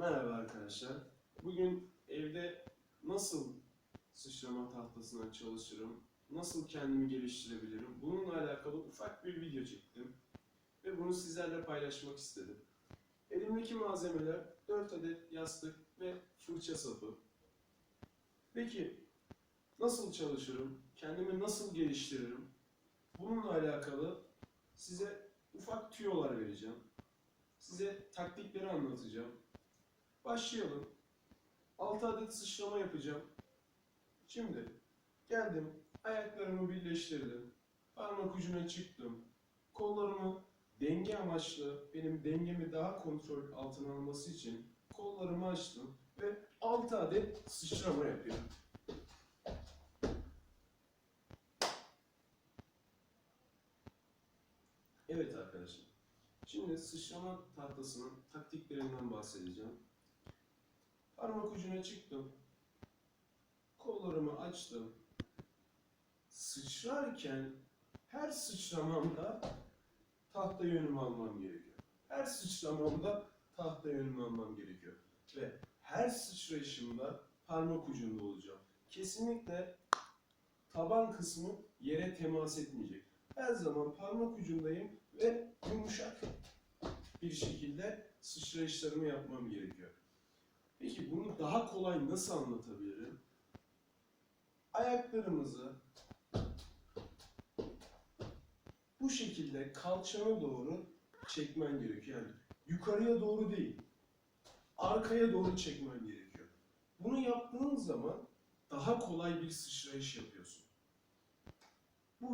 Merhaba arkadaşlar. Bugün evde nasıl sıçrama tahtasına çalışırım, nasıl kendimi geliştirebilirim bununla alakalı ufak bir video çektim. Ve bunu sizlerle paylaşmak istedim. Elimdeki malzemeler 4 adet yastık ve fırça sapı. Peki nasıl çalışırım, kendimi nasıl geliştiririm? Bununla alakalı size ufak tüyolar vereceğim. Size taktikleri anlatacağım. Başlayalım. 6 adet sıçrama yapacağım. Şimdi geldim, ayaklarımı birleştirdim. Parmak ucuna çıktım. Kollarımı denge amaçlı, benim dengemi daha kontrol altına alması için kollarımı açtım ve 6 adet sıçrama yapıyorum. Evet arkadaşlar. Şimdi sıçrama tahtasının taktiklerinden bahsedeceğim. Parmak ucuna çıktım. Kollarımı açtım. Sıçrarken her sıçramamda tahta yönümü almam gerekiyor. Her sıçramamda tahta yönümü almam gerekiyor. Ve her sıçrayışımda parmak ucunda olacağım. Kesinlikle taban kısmı yere temas etmeyecek. Her zaman parmak ucundayım ve yumuşak bir şekilde sıçrayışlarımı yapmam gerekiyor. Bunu daha kolay nasıl anlatabilirim? Ayaklarımızı bu şekilde kalçana doğru çekmen gerekiyor. Yani yukarıya doğru değil, arkaya doğru çekmen gerekiyor. Bunu yaptığın zaman daha kolay bir sıçrayış yapıyorsun.